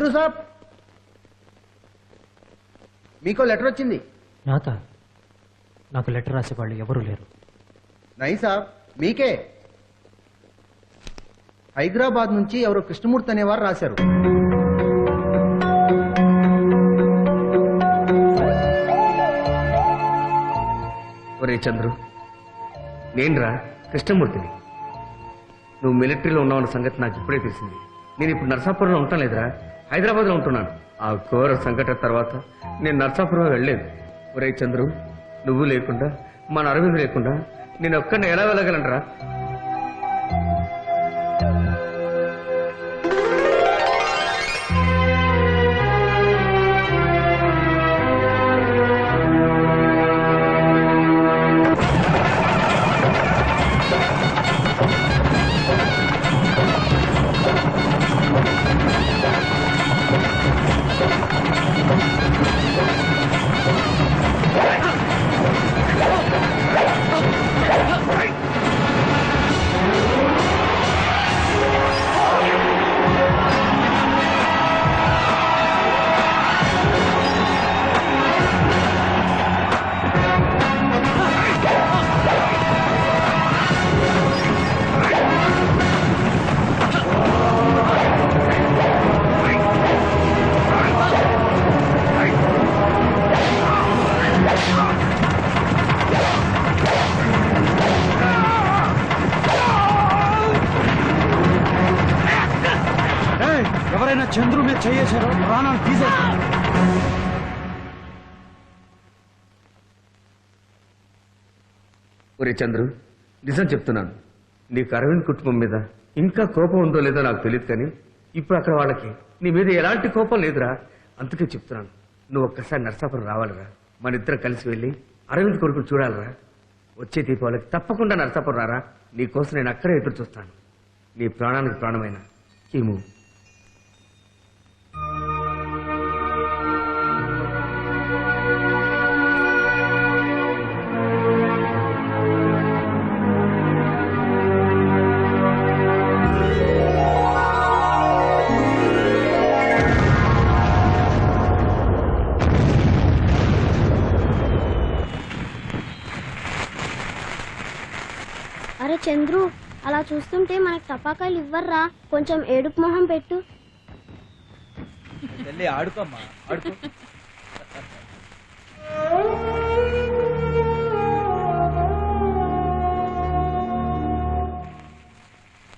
చంద్రు సాబ్? మీకో లెటర్ వచ్చింది. నాకా నాకు లెటర్ రాసేవాళ్ళు ఎవరూ లేరు. నై సాబ్ మీకే. హైదరాబాద్ నుంచి ఎవరో కృష్ణమూర్తి అనేవారు రాశారు. ఒరే చంద్రు నేనురా కృష్ణమూర్తిని. నువ్వు మిలిటరీలో ఉన్నావన్న సంగతి నాకు ఇప్పుడే తెలిసింది. నేను ఇప్పుడు నర్సాపురంలో ఉంటాను లేదురా హైదరాబాద్లో ఉంటున్నాను. ఆ ఘోర సంఘటన తర్వాత నేను నర్సాపురం వెళ్ళలేదు. ఒరే చంద్రు నువ్వు లేకుండా మన అరవింద్ లేకుండా నేను ఒక్కడిని ఎలా వెళ్ళగలనరా చంద్రు ప్రాణాలు తీసేశారు ఒరే చంద్రు నిజం చెప్తున్నాను. నీకు అరవింద్ కుటుంబం మీద ఇంకా కోపం ఉందో లేదో నాకు తెలియదు కానీ ఇప్పుడు అక్కడ వాళ్ళకి నీ మీద ఎలాంటి కోపం లేదురా. అందుకే చెప్తున్నాను. నువ్వు ఒక్కసారి నర్సాపురం రావాలిరా. మన ఇద్దరం కలిసి వెళ్ళి అరవింద్ కొడుకుని చూడాలిరా. వచ్చే దీపావళికి తప్పకుండా నర్సాపురం రారా. నీ కోసం నేను అక్కడే ఎదురు చూస్తాను. నీ ప్రాణానికి ప్రాణమైన కీము. చంద్రు అలా చూస్తుంటే మనకు టపాకాయలు ఇవ్వర్రా? కొంచెం ఏడుపు మొహం పెట్టు. వెళ్ళి ఆడుకోమ్మా ఆడుకో.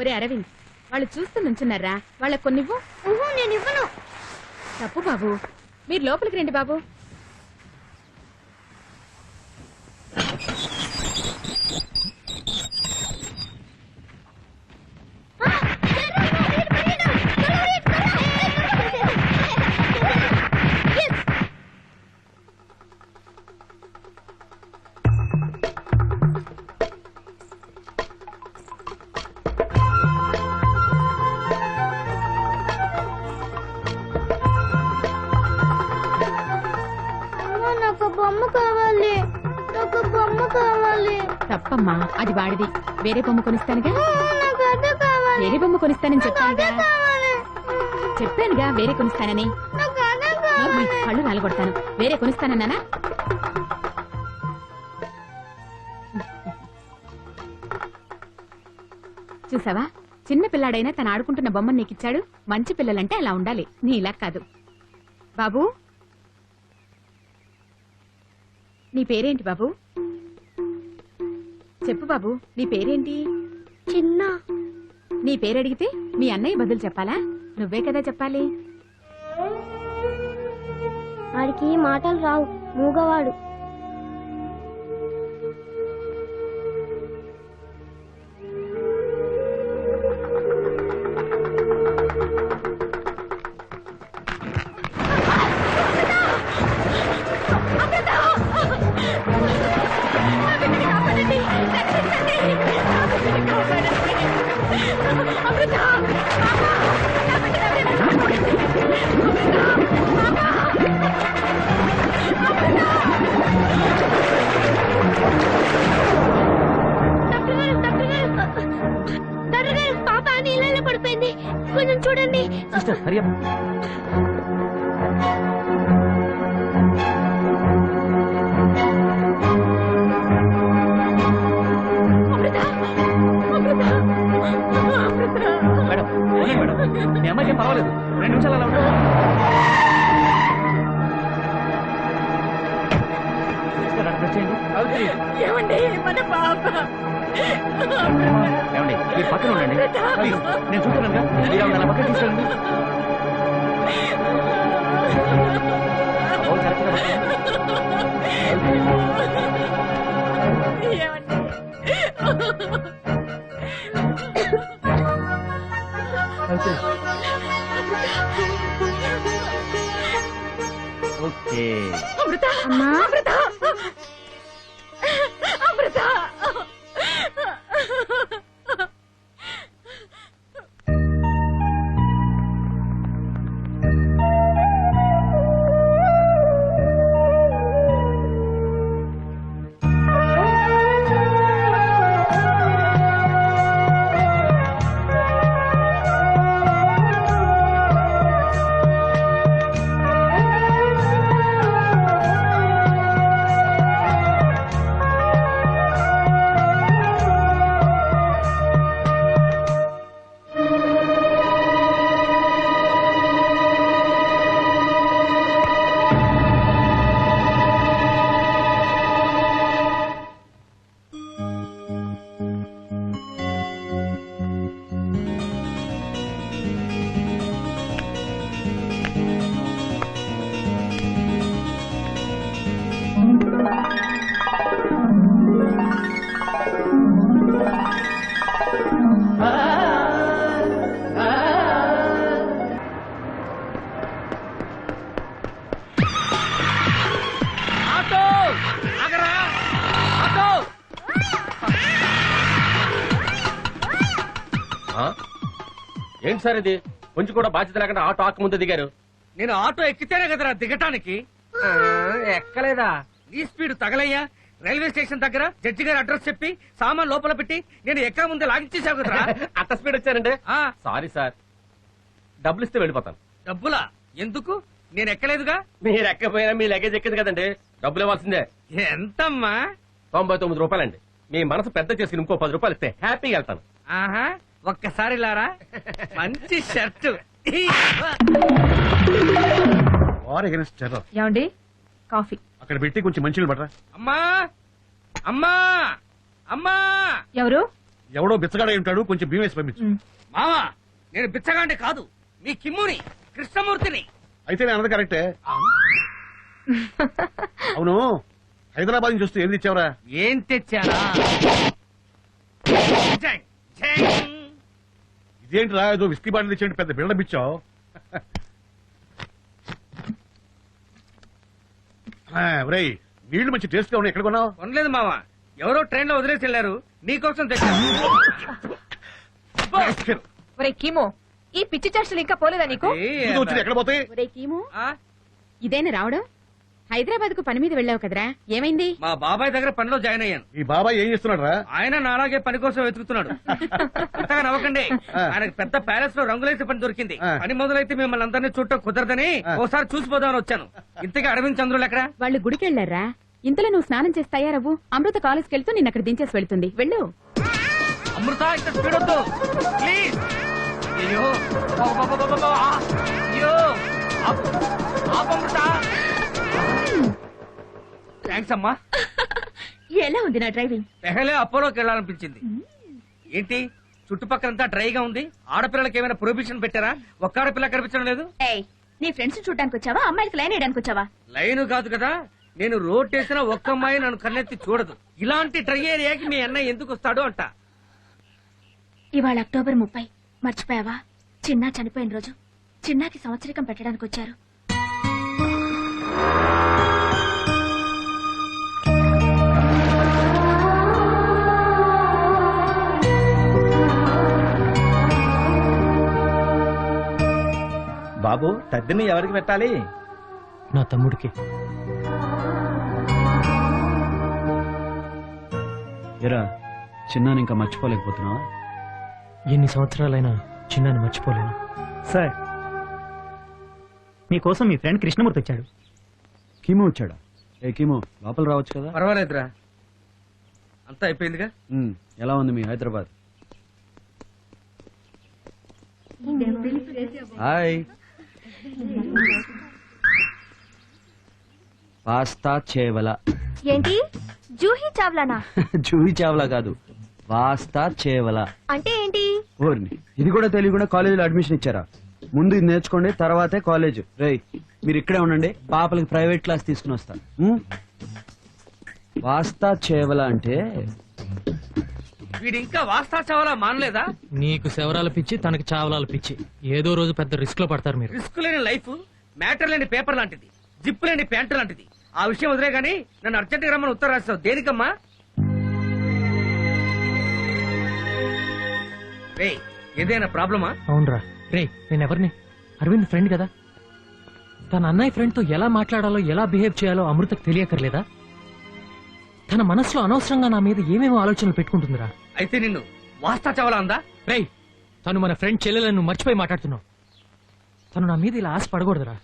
ఒరే అరవింద్ వాళ్ళు చూస్తూ నుంచున్నారా? వాళ్ళకి కొన్నివ్వు. నేను ఇవ్వను తప్పు బాబు. మీరు లోపలికి రండి బాబు. తప్పమ్మా అది వాడిది. వేరే బొమ్మ కొనిస్తానుగా? వేరే బొమ్మ కొనిస్తానని చెప్పానుగా? చెప్పానుగా వేరే కొనిస్తానని. కళ్ళు నాలగొడతాను వేరే కొనిస్తానన్నానా? చూసావా? చిన్న పిల్లాడైనా తను ఆడుకుంటున్న బొమ్మను నీకిచ్చాడు మంచి పిల్లలంటే అలా ఉండాలి. నీ ఇలా కాదు. బాబు? నీ పేరేంటి బాబు? చెప్పు బాబు నీ పేరేంటి? చిన్న. నీ పేరు అడిగితే మీ అన్నయ్య బదులు చెప్పాలా? నువ్వే కదా చెప్పాలి. వాడికి మాటలు రావు మూగవాడు. что ж. ఏమండి? మన పాప? ఏమండి మీరు పక్కన ఉండండి. ప్లీజ్ నేను చూస్తాను మీరు ఆవిడ నా పక్కన తీసుకెళ్ళండి. ఓకే. అమృత! ఏంటి సార్ ఇది? కొంచెం కూడా బాధ్యత లేకుండా ఆటో ఆక ముందు దిగారు. నేను ఆటో ఎక్కితేనే కదరా దిగటానికి? ఎక్కలేదా? నీ స్పీడ్ తగలయ్యా. రైల్వే స్టేషన్ దగ్గర జడ్జి గారి అడ్రస్ చెప్పి సామాన్ లోపల పెట్టి నేను ఎక్క ముందే లాగించేసావు కదరా? అంత స్పీడ్ వచ్చారండి? ఆ, సారీ సార్. డబ్బులు ఇస్తే వెళ్ళిపోతాను. డబ్బులా? ఎందుకు? నేను ఎక్కలేదుగా? మీరు ఎక్కపోయినా మీ లగేజ్ ఎక్కింది కదండి. డబ్బులు ఇవ్వాల్సిందే. ఎంతమ్మా? తొంభై తొమ్మిది రూపాయలండి. మీ మనసు పెద్ద చేసుకుని ఇంకో పది రూపాయలు ఇస్తే హ్యాపీగా వెళ్తాను. ఆహా. ఒక్కసారి లారా మంచి షర్టు. వార్ అగెన్స్ట్ టెర్రర్ ఏమండి? కాఫీ. అక్కడ పెట్టి కొంచెం మంచినీళ్ళు పడరా? అమ్మా! అమ్మా! అమ్మా! ఎవరు? ఎవడో బిచ్చగాడ ఉంటాడు కొంచెం భీమేసి పంపించు. మావా నేను బిచ్చగాండి కాదు మీ కిమ్ముని కృష్ణమూర్తిని. అయితే నేను అన్నది కరెక్టే. అవును. హైదరాబాద్ నుంచి వస్తే ఏం తెచ్చావురా? ఏం తెచ్చానా? జై, జై. ఇదేంట్రా ఏదో విస్కీ బాటిల్ తెచ్చేయండి పెద్ద బిల్డప్ ఇచ్చావు? ఒరేయ్ నీళ్ళు మంచి టేస్ట్గా ఉన్నాయి. ఎక్కడ కొన్నావు? కొనలేదు మావా. ఎవరో ట్రైన్లో వదిలేసి వెళ్ళారు. నీకోసం తెచ్చాను. కీమో ఈ పిచ్చి చేష్టలు ఇంకా పోలేదా నీకు? ఎక్కడ పోతాయి? ఒరే కీమో. ఆ, ఇదేనా రావడం? హైదరాబాద్కు పని మీద వెళ్ళావు కదరా? ఏమైంది? మా బాబాయ్ దగ్గర పనిలో జాయిన్ అయ్యాను. ఈ బాబాయ్ ఏం చేస్తున్నాడు రా ఆయన నాలాగే పని కోసం వెతుకుతున్నాడు. అంతగా నవ్వకండి. ఆయనకు పెద్ద ప్యాలెస్లో రంగులేసే పని దొరికింది. పని మొదలైతే మిమ్మల్ని అందరినీ చూడటం కుదరదని. ఓసారి చూసిపోదామని వచ్చాను. ఇంతకీ అరవింద్ చంద్రులు ఎక్కడ? వాళ్ళు గుడికి వెళ్ళారా ఇంతలో నువ్వు స్నానం చేసి తయారవ్వు. అమృత కాలేజ్కి వెళ్తూ నిన్న అక్కడ దించేసి వెళ్తుంది. వెళ్ళు. అమృత ఇంత స్పీడ్ వద్దు. ప్లీజ్. అయ్యో. అయ్యో. అమృత. థ్యాంక్స్ అమ్మా. ఎలా ఉంది నా డ్రైవింగ్? పెహలే అపోలోకి వెళ్ళాలనిపించింది. ఏంటి? చుట్టుపక్కలంతా డ్రైగా ఉంది? ఆడపిల్లలకి ఏమైనా ప్రొహిబిషన్ పెట్టారా? ఒక్క ఆడపిల్ల కనిపించడం లేదు? ఏయ్ నీ ఫ్రెండ్స్ చూడడానికి వచ్చావా? అమ్మాయిలకి లైన్ వేయడానికి వచ్చావా? లైన్ కాదు కదా నేను రోడ్ వేసిన ఒక్క అమ్మాయి నన్ను కన్నెత్తి చూడదు. ఇలాంటి డ్రై ఏరియాకి మీ అన్నయ్య ఎందుకు వస్తాడు అంట. ఇవాళ అక్టోబర్ ముప్పై. మర్చిపోయావా? చిన్న చనిపోయిన రోజు. చిన్నాకి సంవత్సరికం పెట్టడానికి వచ్చారు. బాబు తద్దిని ఎవరికి పెట్టాలి? నా తమ్ముడికి. ఎరా చిన్నాని ఇంకా మర్చిపోలేకపోతున్నావా? ఎన్ని సంవత్సరాలైనా చిన్నాన్ని మర్చిపోలేను. సార్ మీకోసం మీ ఫ్రెండ్ కృష్ణమూర్తి వచ్చాడు. కీమో వచ్చాడా? ఏ కీమో లోపల రావచ్చు కదా? పర్వాలేదురా. అంతా అయిపోయిందిగా? ఉమ్, ఎలా ఉంది మీ హైదరాబాద్? హాయ్. పాస్తా చేవల. ఏంటి? జూహీ చావ్లానా? జూహి చావలా కాదు పాస్తా చేవల. అంటే ఏంటి? ఓర్ని ఇది కూడా తెలియకుండా కాలేజీలో అడ్మిషన్ ఇచ్చారా? ముందు ఇది నేర్చుకోండి తర్వాతే కాలేజ్ రేయ్ మీరు ఇక్కడే ఉండండి పాపలకి ప్రైవేట్ క్లాస్ తీసుకుని వస్తా. ఉం? పాస్తా చేవల అంటే? వీడు ఇంకా వాస్తా చావాలా మానలేదా? నీకు శవరాల పిచ్చి తనకి చావలాల పిచ్చి. ఏదో రోజు పెద్ద రిస్క్లో పడతారు మీరు. రిస్క్ లేని లైఫ్ మ్యాటర్ లేని పేపర్ లాంటిది జిప్ లేని ప్యాంటు లాంటిది. ఆ విషయం వదిలే గానీ నన్ను అర్జెంట్గా రమ్మని ఉత్తరం రాస్తావు దేనికమ్మా? రే ఏదైనా ప్రాబ్లమా అవునరా. రే నేను ఎవరిని అరవింద్ ఫ్రెండ్ కదా. తన అన్నయ్య ఫ్రెండ్తో ఎలా మాట్లాడాలో ఎలా బిహేవ్ చేయాలో అమృతకు తెలియకర్లేదా? తన మనసులో అనవసరంగా నా మీద ఏమేమో ఆలోచనలు పెట్టుకుంటుందిరా. అయితే నిన్ను వాస్తా చావాలా అందా? రేయ్ తను మన ఫ్రెండ్ చెల్లెలను మర్చిపోయి మాట్లాడుతున్నావు. తను నా మీద ఇలా ఆశ పడకూడదురా.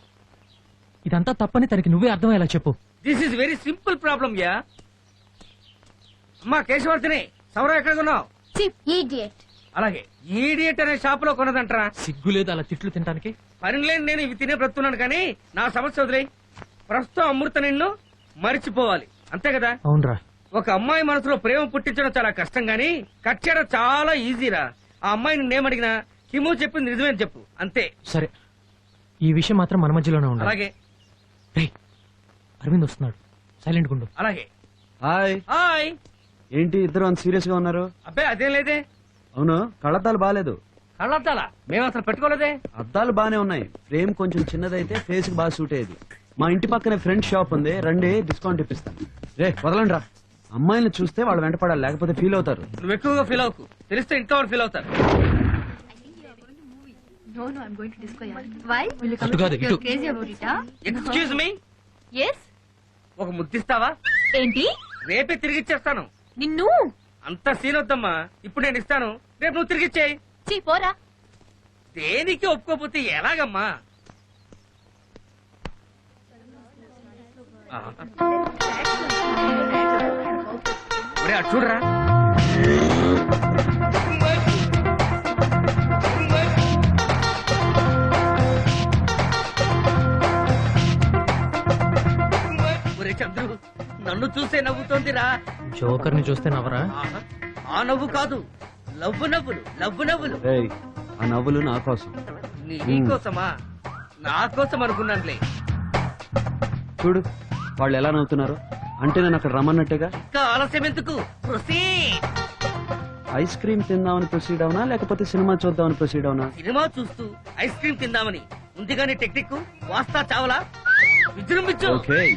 ఇదంతా తప్పని తనకి నువ్వే అర్థమయ్యేలా చెప్పు. This is very simple problem yeah అమ్మా కేశవర్తిని సౌర ఎక్కడ ఈడియట్ అలాగే ఈడియట్ అనే షాప్లో కొన్నదంటరా సిగ్గు లేదు అలా తిట్లు తినడానికి పని లేని నేను ఇవి తినే బ్రతున్నాను కానీ నా సమస్య వదిలే. ప్రస్తుతం అమృత నిన్ను మరిచిపోవాలి. అంతే కదా? అవునరా. ఒక అమ్మాయి మనసులో ప్రేమ పుట్టించడం చాలా కష్టం గాని కట్ చేయడం చాలా ఈజీరా. ఆ అమ్మాయి నిన్నేమడిగినా హిము చెప్పింది నిజమేని చెప్పు. అంతే. సరే. ఈ విషయం మాత్రం మన మధ్యలోనే ఉండాలి. అలాగే. రేయ్ అరవింద్ వస్తున్నాడు. సైలెంట్ గుండు అలాగే. హాయ్. హాయ్. ఏంటి ఇద్దరు అంత సీరియస్గా ఉన్నారు? అబ్బే అదేం లేదే. అవును. కళ్ళద్దాలు బాగాలేదు కళ్ళద్దాలా? మేము అసలు పెట్టుకోలేదే? అద్దాలు బానే ఉన్నాయి. ఫ్రేమ్ కొంచెం చిన్నదైతే ఫేస్కి బాగా సూట్ అయ్యేది. మా ఇంటి పక్కనే ఫ్రెండ్ షాప్ ఉంది. రండి డిస్కౌంట్ ఇప్పిస్తాను రే వదలండి రా అమ్మాయిని చూస్తే వాళ్ళు వెంటపడాలి లేకపోతే ఫీల్ అవుతారు. నువ్వు ఎక్కువగా ఫీల్ అవ్వకు. తెలిస్తే వాళ్ళు ఫీల్ అవుతారు. ఇటు ఎక్స్క్యూజ్ మీ ఒక ముద్దిస్తావా? ఏంటి? రేపే తిరిగి ఇచ్చేస్తాను. నిన్ను? అంత సీన్ వద్దమ్మా. ఇప్పుడు నేను ఇస్తాను. రేపు నువ్వు తిరిగి ఇచ్చేయి. చీ పోరా. దేనికి ఒప్పుకోపోతే ఎలాగమ్మా. ఒరే, అటు చూడరా. ఒరే చంద్రు నన్ను చూసే నవ్వుతోందిరా. జోకర్ని చూస్తే నవరా ఆహా, ఆ నవ్వు కాదు. లవ్వు నవ్వులు లవ్వు నవ్వులు. ఆ నవ్వులు నా కోసం. నీ నీకోసమా? నా కోసం అనుకున్నానులే. చూడు వాళ్ళు ఎలా నవ్వుతున్నారు. అంటే నేను అక్కడ రమ్మన్నట్టుగా. ఇంకా ఆలస్యం ఎందుకు. ఐస్ క్రీమ్ తిందామని ప్రొసీడ్ అవునా లేకపోతే సినిమా చూద్దామని ప్రొసీడ్ అవునా? సినిమా చూస్తూ ఐస్ క్రీమ్ తిందామని. ఉంది కానీ టెక్నిక్ వాస్తా చావలా? విజృంభించు. ఓకే.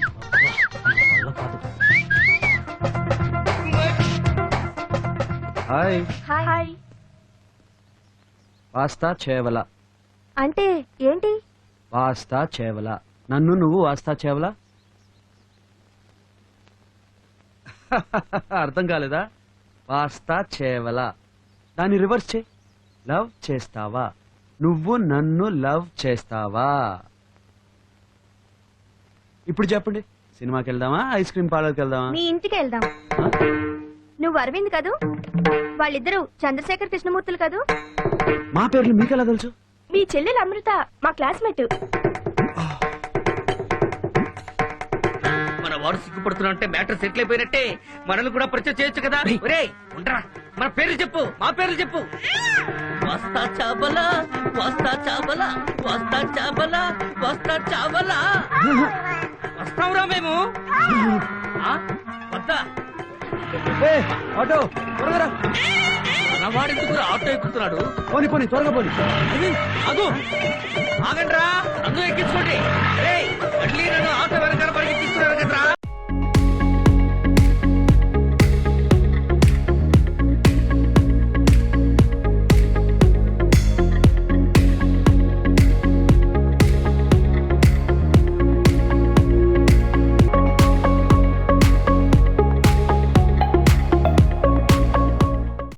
హాయ్. హాయ్. పాస్తా చేవల. అంటే ఏంటి? పాస్తా చేవల. నన్ను నువ్వు వాస్తా చేవల? అర్థం కాలేదా? పాస్తా చేవల. దాన్ని రివర్స్ చే లవ్ చేస్తావా? నువ్వు నన్ను లవ్ చేస్తావా? ఇప్పుడు చెప్పండి. సినిమాకి వెళ్దామా ఐస్ క్రీమ్ పార్లర్కి వెళ్దామా మీ ఇంటికి వెళ్దాం? నువ్వు అరవింద్ కదూ? వాళ్ళిద్దరూ చంద్రశేఖర్ కృష్ణమూర్తులు కదూ? మా పేర్లు మీకెలా తెలుసు? మీ చెల్లెలు అమృత మా క్లాస్మేట్. మన వాడు సిగ్గుపడుతున్నా అంటే మ్యాటర్ సెటిల్ అయిపోయినట్టే మనల్ని కూడా పరిచయం చేయొచ్చు కదా? ఒరే ఉండరా. మన పేర్లు చెప్పు మా పేర్లు చెప్పు. వస్తా చాబలా వస్తా చాబలా వస్తా చాబలా వస్తా చాబలా వస్తావురా మేము? ఆ? వద్దా? ఆటో త్వరగా వాడెందుకు ఆటో ఎక్కుతున్నాడు. పోనీ పోనీ త్వరగా పోనీ. అదు ఆగండ్రా. నన్ను ఎక్కించుకోండి. మళ్ళీ నన్ను ఆటో వెనకాల పరిగెత్తిస్తున్నారు కదరా.